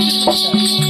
வேண்டாம்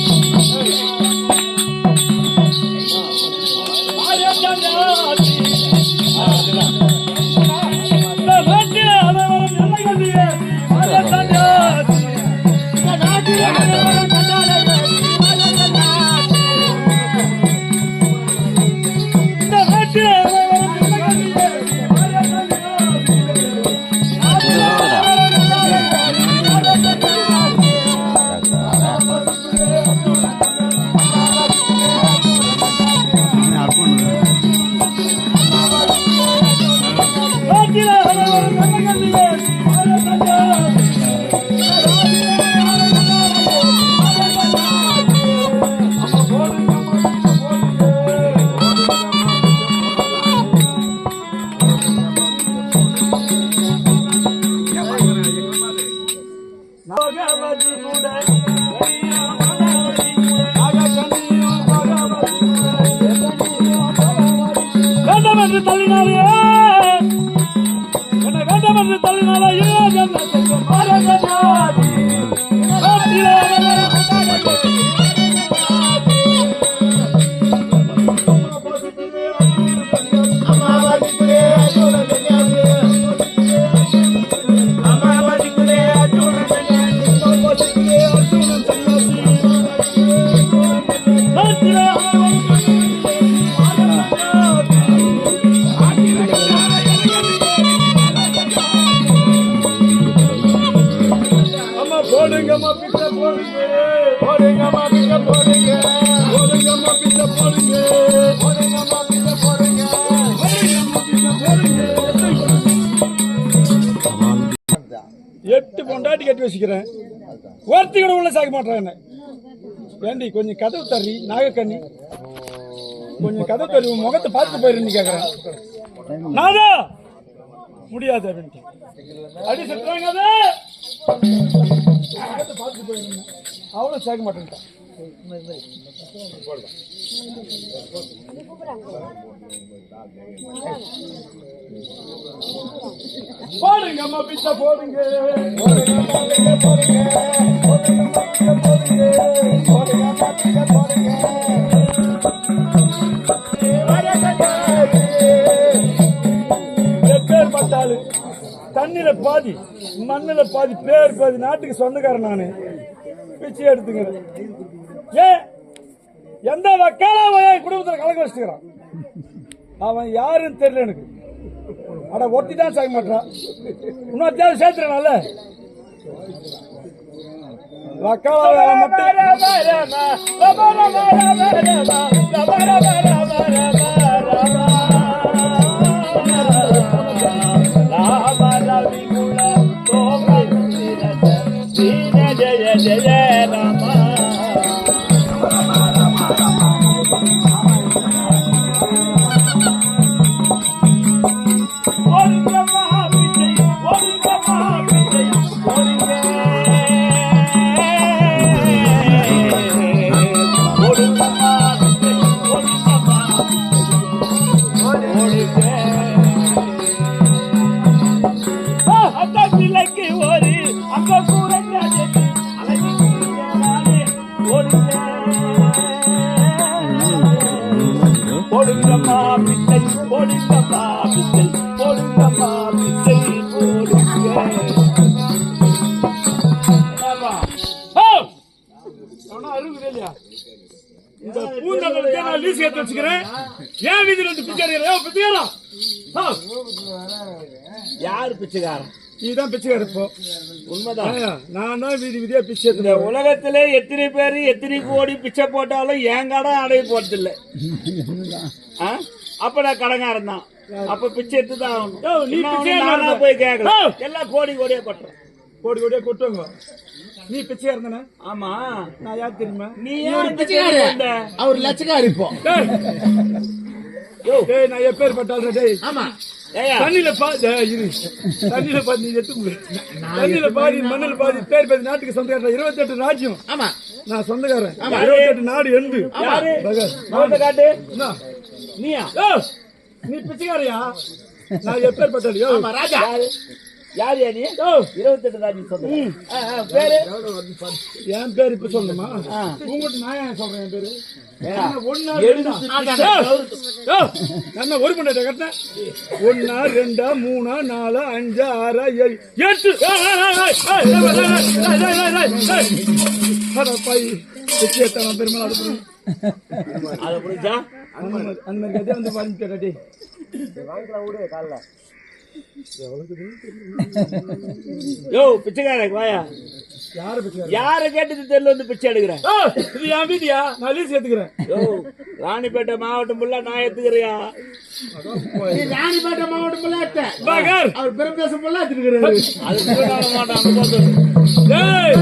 எட்டு பொண்டாட்டி கட்டி வச்சுக்கிறேன். ஒருத்தி கூட உள்ள சாக்க மாட்டேன் என்ன? ஏண்டி கொஞ்சம் கதவு தர்றி நாகக்கண்ணி. கொஞ்சம் கதவு தர்றி உன் முகத்தை பார்த்து போயிருன்னு கேட்குறேன் நாதா! முடியாது அப்படின்ட்டு. அடி செத்துறாங்க அது! முகத்தை பார்த்து போயிருந்தேன் அவளும் சேர்க்க மாட்டேன்ட்டான் போடுங்க போடுங்க அம்மா பிச்சை போடுங்க. தண்ணியில பாதி மண்ணுல பாதி பேர் பாதி நாட்டுக்கு சொந்தக்காரன் நானு. பிச்சை எடுத்துக்கிறேன். ஏன்? எந்த வக்கால குடும்பத்தில் கலக்க வச்சுக்கிறான் அவன் யாருன்னு தெரியல எனக்கு. அட ஒட்டி தான் சாக மாட்டான் இன்னும் தேவை சேர்த்துறான்ல வக்கால ஜய போடுங்கம்மா பிச்சை போடுங்கம்மா பிச்சை போடுங்கம்மா பிச்சை போடுங்க இந்த நான் லீஸ் ஏத்து வச்சுக்கிறேன். ஏன் வீதியில வந்து பிச்சை எடுக்கிற? யாரு பிச்சைக்காரன்? நீதான் பிச்சைக்கார இப்போ உண்மைதான். நான் தான் வீதி வீதியா பிச்சை இந்த உலகத்திலே எத்தனை பேர் எத்தனை கோடி பிச்சை போட்டாலும் என் கடன் அடைய போறதில்ல ஆ? அப்ப நான் கடங்காரன் தான். அப்ப பிச்சை எடுத்து தான் ஆகணும். போய் கேட்கல ஓ! எல்லாம் கோடி கோடியா கொட்டுறேன் கோடி கோடியா கொட்டுவாங்க. நீ பிச்சையா இருந்தானே ஆமா. நான் யார் தெரியுமா? நீ வந்த? அவர் லட்சக்காரி இப்போ. டேய். டேய் நான் எப்பேர் பட்டாலும் டேய். ஆமா. தண்ணியில பாதி தண்ணியில பாதி நீ எடுத்து. தண்ணியில பாதி மண்ணில பாதி பேர் பாதி நாட்டுக்கு சொந்தக்காரன் இருபத்தி எட்டு ராஜ்யம். ஆமா. நான் சொந்தக்காரன். இருபத்தி எட்டு நாடு எண்டு. காட்டு? நீயா? நீ பிச்சைக்காரியா? நான் எப்பேர் பட்டாலியோ ஆமா ராஜா. யார் யாரு இருபத்தெட்டு தான் நீ சொல்ற பேரு என் பேர் இப்ப சொல்லுமா உங்ககிட்ட நான் ஏன் சொல்றேன் என் பேரு ஒரு மணி கட்டின ஒன்னா ரெண்டா மூணா நாலா ஏழு எட்டு பெருமாள் யோ பிச்சைக்காரன் வாயா. யாரை பிச்சை யார கேட்டது தெரியல வந்து பிச்சை எடுக்கிறேன் இது என் வீதியா நான் லீஸ் யோ ராணிப்பேட்டை மாவட்டம் ஃபுல்லா நான் எடுத்துக்கிறியா ராணிப்பேட்டை மாவட்டம் ஃபுல்லா எடுத்தேன். பாகர்! அவர் ஃபுல்லா எடுத்துக்கிறாரு. அது கூட மாட்டான். ஏய்!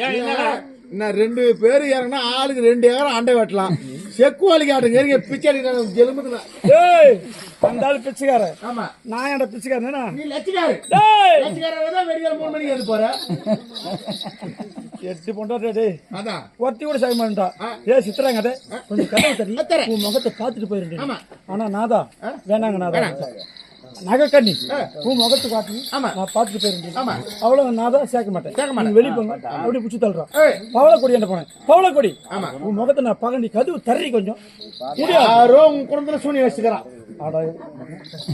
ஏன் என்னடா இன்னும் ரெண்டு பேரு இறங்கினா ஆளுக்கு ரெண்டு ஏக்கரம் அண்டை வெட்டலாம். செக்குவாலிக்கு ஆட்டுங்க எங்க பிச்சை அடிக்கிறாங்க? ஜெலும்புதுல ஏய் அந்த ஆள் பிச்சைக்காரன். ஆமா. நான் ஏன்டா பிச்சைக்காரனா? நீ லட்சிக்காரு. டேய். லட்சிக்காரர் தான் மணிக்கு வந்து போற. எட்டு பொண்டாட்டி டேய். அதான் ஒருத்தி கூட செய்ய மாட்டா. ஏ சித்ரா கதை கொஞ்சம் கதை தரி. உன் முகத்தை பார்த்துட்டு போயிருந்தேன் ஆமா. ஆனா நாதா. வேணாங்க நாதா. நகைக்கண்ணி உன் முகத்தை காட்டி. நான் பார்த்துட்டு போயிருந்தேன். ஆமா. அவ்வளவு நாதா சேர்க்க மாட்டேன். சேர்க்க மாட்டேன். வெளிய போங்க. அப்படி பிடிச்சி தள்ளுறான் ஏய். பவளக்கொடி என்ன போனேன். பவளக்கொடி ஆமா. உன் முகத்தை நான் பகண்டி கதவு தர்றி கொஞ்சம். யாரோ உங்க குடும்பத்துல சூனி வச்சுக்கிறான்.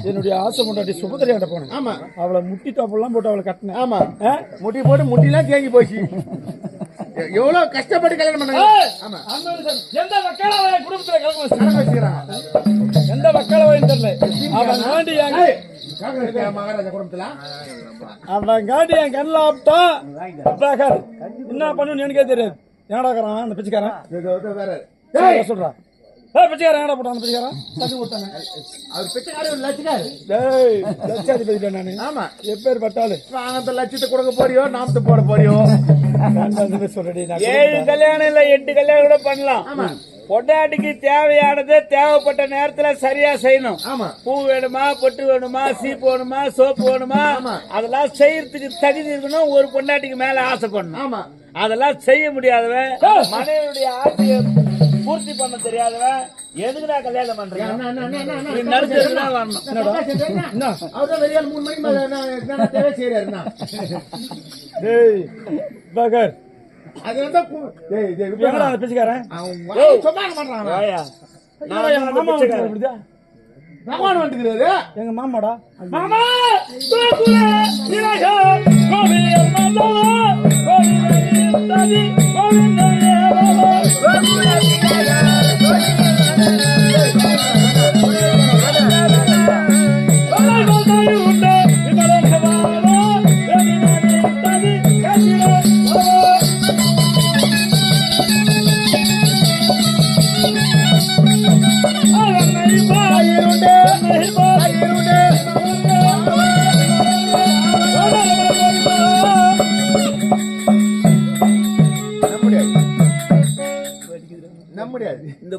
என்னுடைய ஆசை பொண்டாட்டி சுபதிரியாண்ட போனேன். ஆமா. அவளை முட்டி தாப்பெல்லாம் போட்டு அவளை கட்டினேன். ஆமா? முட்டி போட்டு முட்டிலாம் தேங்கி போச்சு. எவ்வளவு கஷ்டப்பட்டு கல்யாணம் பண்ணாங்க? எந்த குடும்பத்துல கலக்க கணக்கு வச்சுக்கிறாங்க எந்த வக்கால தெரியல அவன் காண்டி அவன் காண்டி என் கண்ணில் பாக்கார் என்ன பண்ணுன்னு எனக்கே தெரியாது. ஏடாக்கிறான் அந்த பிச்சைக்காரன். சொல்றான். பிச்சைக்காரன் ஏடா போட்டான் பிச்சைக்காரன்? தட்டி விட்டாங்க அவர் பிச்சைக்காரர் லட்சிக்காரு டேய் லட்சாதிபதி நானு? ஆமா. எப்பேர் பட்டாலு அந்த லட்சத்தை கொடுக்க போறியோ நாமத்தை போட போறியோ? சொல்றடி ஏழு கல்யாணம் இல்ல எட்டு கல்யாணம் கூட பண்ணலாம். பொண்டாட்டிக்கு தேவையானதை தேவைப்பட்ட நேரத்துல சரியா செய்யணும். ஆமா. பூ வேணுமா பொட்டு வேணுமா சீப்பு வேணுமா சோப்பு வேணுமா அதெல்லாம் செய்யறதுக்கு தகுதி இருக்கணும் ஒரு பொண்டாட்டிக்கு மேல ஆசைப்படணும் ஆமா. அதெல்லாம் செய்ய முடியாதவன் மனைவியுடைய ஆசையை பூர்த்தி பண்ண தெரியாதவன் எதுக்குடா கல்யாணம் பண்றீங்க? அண்ணா, அண்ணா, அண்ணா, அண்ணா, அண்ணா. நீ நடுத்தருக்கு தான் வரணும். என்ன? அவர்தான் மூணு தேவை பாக்கர் அது வந்து டேய் டேய் என்னடா பிச்சைக்காரன்? அவன் சும்மா பண்றான் நான் எங்க மாமாடா? மாமா! கோகுல நிலகோ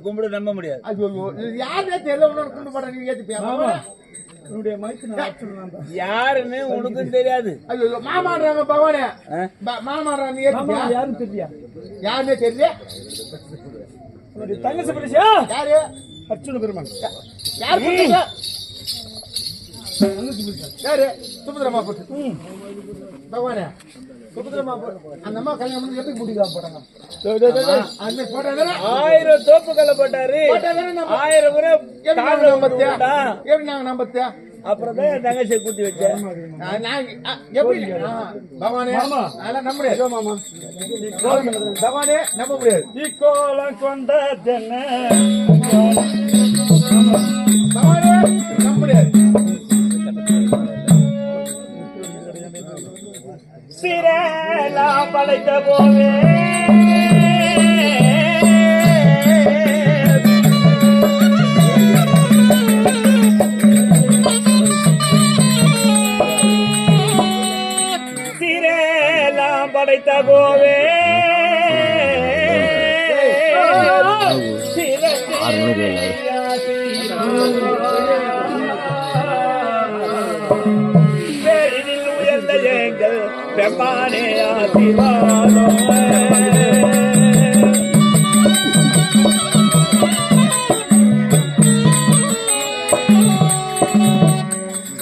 கும்பிட நம்ப முடியாது. ஐயோ தெரியல உன்னோட கும்பிட மாட்டேன் நீ ஏத்தி என்னுடைய மைக்கு நான் வச்சிருந்தேன் யாருன்னு உனக்கும் தெரியாது. ஐயோ மாமாடுறாங்க பவானே மாமாடுறாங்க ஏத்தி தெரியல யாருனே தெரியல தங்கச்சி பிடிச்சா யாரு? அர்ச்சுன பெருமான் யார் பிடிச்சா யாரு? சுபத்திரமா போட்டு. பகவானே சுபத்திரமா போட்டு அந்த அம்மா கல்யாணம் பண்ணி எப்படி முடிக்கலாம் போட்டாங்க? டேய், டேய், டேய், டேய். அந்த போட்டாங்க ஆயிரம் தோப்புகளை போட்டாரு. ஆயிரம் முறை எப்படி நம்பத்தியா. எப்படி நாங்க நம்பத்தியா அப்புறம் தான் என் தங்கச்சியை கூட்டி வச்சேன். நான் நான் ஆ, எப்படி மாமா. அதெல்லாம் நம்ப முடியாது. மாமா. பகவானே நம்ப முடியாது. இக்கோலம் கொண்ட தென்னை. அழைக்க போவே சீரெல்லாம் படைத்த கோவே சீரே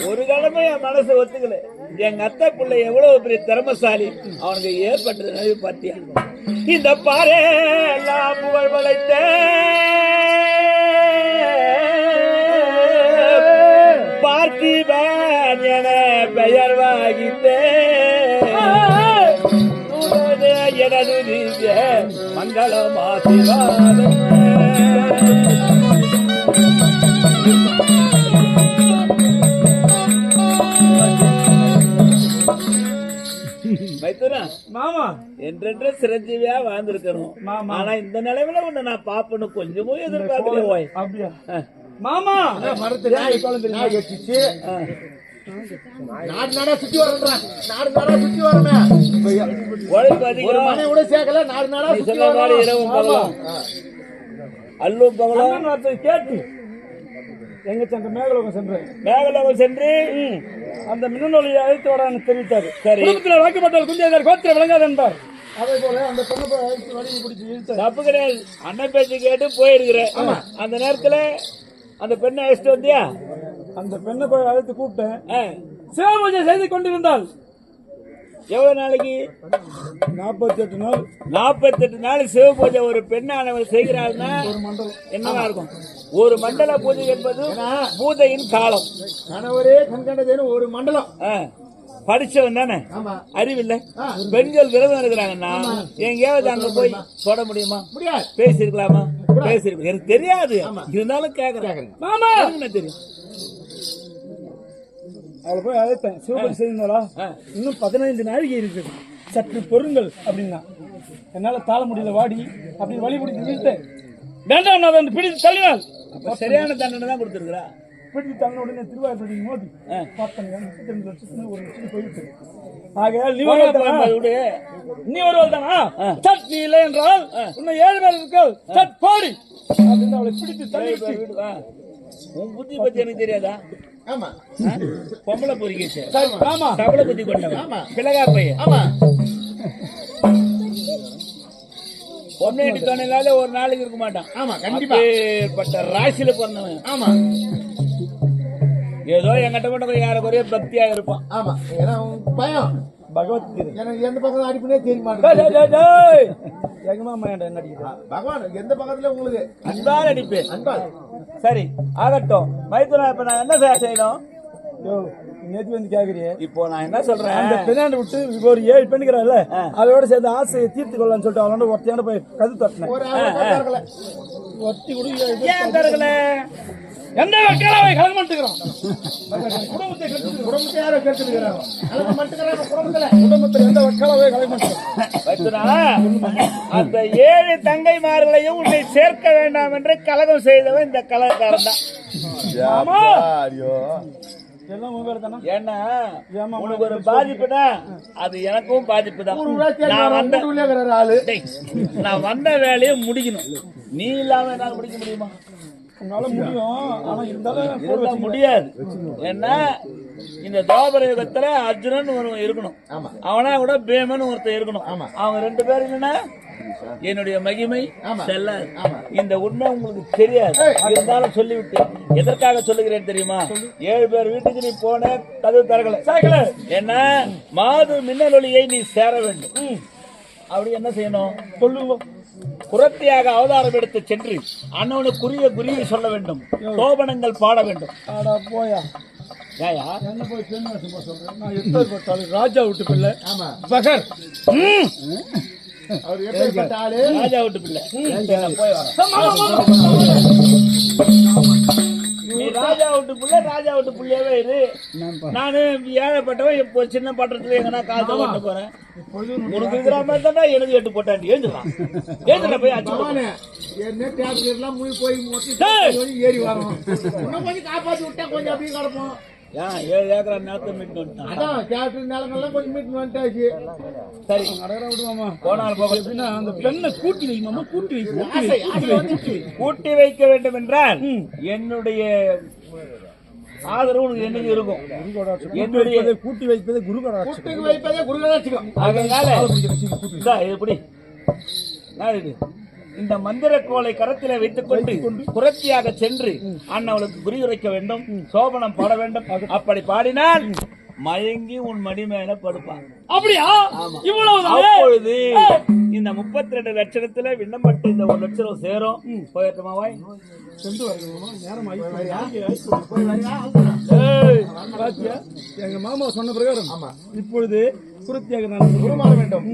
ஒரு எங்கள் என் மனசு ஒத்துக்கல. எங்க அத்தை பிள்ளை எவ்வளவு பெரிய திறமசாலி. அவனுக்கு ஏற்பட்டது நினைவு பார்த்தியா இந்த பாரு எல்லாம் புகழ் வளைத்தேன். மங்களம் ஆசீர்வாதம் மைத்துனா மாமா என்றென்ற சிரஞ்சீவியா வாழ்ந்திருக்கணும் மாமா. ஆனா இந்த நிலைமையில உன்னை நான் பாப்பணும் கொஞ்சமும் எதிர்பார்க்கல. மாமா மரத்து நாய் நாய் கட்டிச்சு நாடு நாடா சுத்தி வரேன்றான் நாடு நாடா சுத்தி வரமே உழைப்பு ஒரு மனை கூட சேர்க்கல நாடு நாடா சுத்தி பகலும். அல்லும் பகலும். கேட்டு. எங்க சென்ற மேகலோகம் சென்றேன் மேகலோகம் சென்று. அந்த மின்னொலியை அழைத்து வரான்னு தெரிவித்தார். சரி. குடும்பத்தில் வாக்கப்பட்டவர் குந்தியாதார் கோத்திர விளங்காது என்பார். அதே போல அந்த பொண்ணு வழியை பிடிச்சி இழுத்தார். தப்பு கிடையாது. அண்ணன் பேச்சு கேட்டு போயிருக்கிற அந்த நேரத்துல அந்த பெண்ணை அழைச்சிட்டு வந்தியா? அந்த பெண்ணை போய் அழைத்து கூப்பிட்டேன். சிவபூஜை செய்து கொண்டிருந்தால். எவ்வளவு நாளைக்கு? நாற்பத்தி எட்டு நாள். நாற்பத்தெட்டு நாள் சிவ பூஜை ஒரு பெண்ணானவர் செய்கிறாள்னா மண்டலம் என்னவா இருக்கும்? ஒரு மண்டல பூஜை என்பது பூஜையின் காலம். கணவரே கண்கண்டதேன்னு ஒரு மண்டலம். படிச்சவன் தானே? அறிவில்லை. பெண்கள் விரதம் இருக்கிறாங்கன்னா எங்கேயாவது அங்க போய் தொட முடியுமா? பேசிருக்கலாமா பேசிருக்கலாம் எனக்கு தெரியாது. இருந்தாலும் கேக்குறேன். தெரியும்? அவளை போய் அழைத்தேன் சிவபூஜை செய்திருந்தாளா ஆ. இன்னும் பதினைந்து நாழிகை இருக்குது. சற்று பொருங்கள் அப்படின்னா. என்னால தாழ முடியல வாடி. அப்படின்னு வழி பிடிச்சி நிறுத்தேன் வேண்டாம் நான் அதை பிடித்து தள்ளினாள் அப்ப சரியான தண்டனை தான் கொடுத்துருக்குறா. பிடித்து தள்ள உடனே திருவாயூர்பதி மோதி. ஆ. பார்த்தேன் முப்பத்தி லட்சத்துல ஒரு லட்சம் போயிட்டு. ஆகையால் நீ ஒரு சட் நீ இல்லை என்றால் உன்னை ஏழு பேர் சட் போடி. அப்படின்னு அவளை பிடித்து தள்ளி. உன் புத்தி பத்தி எனக்கு தெரியாதா? ஆமா? பொம்பளை பொறிக்கிச்சு ஆமா. தவளை புத்தி கொண்டவன். பிளகா பையன். ஆமா. பொண்ணு துணையிலால ஒரு நாளைக்கு இருக்க மாட்டான். ஆமா கண்டிப்பா. அப்பேற்பட்ட ராசியில பிறந்தவன். ஆமா. ஏதோ என்கிட்ட மட்டும் யார குறைய பக்தியா இருப்பான். ஆமா. ஏன்னா பயம். பகவத்கீதை எனக்கு எந்த பக்கம் அடிப்புனே தெரிய டேய். எங்க மாமா என்ன அடிக்கிறான் பகவான் எந்த பக்கத்துல உங்களுக்கு? அன்பா நடிப்பேன் அன்பா சரி ஆகட்டும். மைத்துனா இப்ப நான் என்ன சார் செய்யணும்? நேத்து வந்து கேக்குறியே. இப்போ நான் என்ன சொல்றேன்? அந்த பெண்ணாண்டு விட்டு ஒரு ஏழு பெண்ணுக்கிறாள்ல அதோட சேர்ந்து ஆசையை தீர்த்து கொள்ளலாம்னு சொல்லிட்டு அவனோட ஒருத்தையான போய் கது தட்டினேன். ஒத்தி கூட எந்த வக்காலாவை கலங்க மாட்டேங்கிறான் குடும்பத்தை. குடும்பத்தை யாரோ மட்டுக்கிறாங்க குடும்பத்துல. குடும்பத்தில் எந்த வக்காலாவை அந்த ஏழு தங்கைமார்களையும் உன்னை சேர்க்க வேண்டாம் என்று கலகம் செய்தவன் இந்த கலகக்காரன் தான். ஏன்னா உனக்கு ஒரு பாதிப்புனா அது எனக்கும் பாதிப்பு தான் நான் வந்த நான் வந்த வேலையை முடிக்கணும். நீ இல்லாம என்னால முடிக்க முடியுமா? உன்னால முடியும். ஆனா இருந்தாலும் இருந்தா முடியாது. ஏன்னா இந்த துவாபர யுகத்துல அர்ஜுனன் ஒருவன் இருக்கணும். ஆமா. அவனா கூட பேமன் ஒருத்தன் இருக்கணும். ஆமா. அவங்க ரெண்டு பேரும் இல்லைன்னா என்னுடைய மகிமை. செல்லாது. இந்த உண்மை உங்களுக்கு தெரியாது. இருந்தாலும் சொல்லிவிட்டு. எதற்காக சொல்லுகிறேன் தெரியுமா? ஏழு பேர் வீட்டுக்கு நீ போன கதவு சாய்க்கல ஏன்னா மாது மின்னலொளியை நீ சேர வேண்டும். அப்படி என்ன செய்யணும்? சொல்லுங்க. புறத்தியாக அவதாரம் எடுத்து சென்று அண்ணவனுக்குரிய குறியை சொல்ல வேண்டும். சோபனங்கள் பாட வேண்டும். போயா. ராஜா விட்டு பிள்ளை. பகர். ராஜா விட்டு பிள்ளை. போய் வரேன். நீ ராஜா விட்டு பிள்ளை ராஜா விட்டு பிள்ளையாவே இரு. நானு ஏழைப்பட்டவன் இப்போ சின்ன பட்டத்துல எங்கன்னா காசு ஓட்ட போறேன். உனக்கு இருக்கிற மாதிரி தானே எனக்கு எட்டு போட்டாண்டி ஏந்துக்கலாம் ஏந்துல போய் மூவி போய் ஏறி வரோம். கொஞ்சம் காப்பாத்தி விட்டா கொஞ்சம் அப்படியே கிடப்போம். ஏன் ஏழு ஏக்கரா நேரத்தை மீட்டு வந்துட்டான் அதான் கேட்டு கொஞ்சம் மீட்டு வந்துட்டாச்சு சரி விடுவாமா போனால் போக எப்படின்னா அந்த பெண்ணை கூட்டி கூட்டி வை கூட்டி வை கூட்டி வைக்க வேண்டும் என்றால் என்னுடைய ஆதரவு உனக்கு என்னைக்கு இருக்கும் என்னுடைய கூட்டி வைப்பதை குரு கூட்டுக்கு வைப்பதே குருகராட்சிக்கும் அதனால இந்தா, இது பிடி. நான் இது. இந்த மந்திர கோலை கரத்திலே வைத்துக் கொண்டு புரட்சியாக சென்று அண்ணவளுக்கு குறி உரைக்க வேண்டும் சோபனம் பாட வேண்டும். அப்படி பாடினால் மயங்கி உன் மடி மேல படுப்பான். அப்படியா? இவ்வளவு அப்பொழுது இந்த முப்பத்தி ரெண்டு லட்சணத்துல விண்ணப்பட்டு இந்த ஒரு லட்சம் சேரும். போயிட்டுமா வாய்? ஏய், பாத்தியா? எங்க மாமா சொன்ன பிரகாரம் இப்பொழுது குருத்தியாக நான் உருமாற வேண்டும்!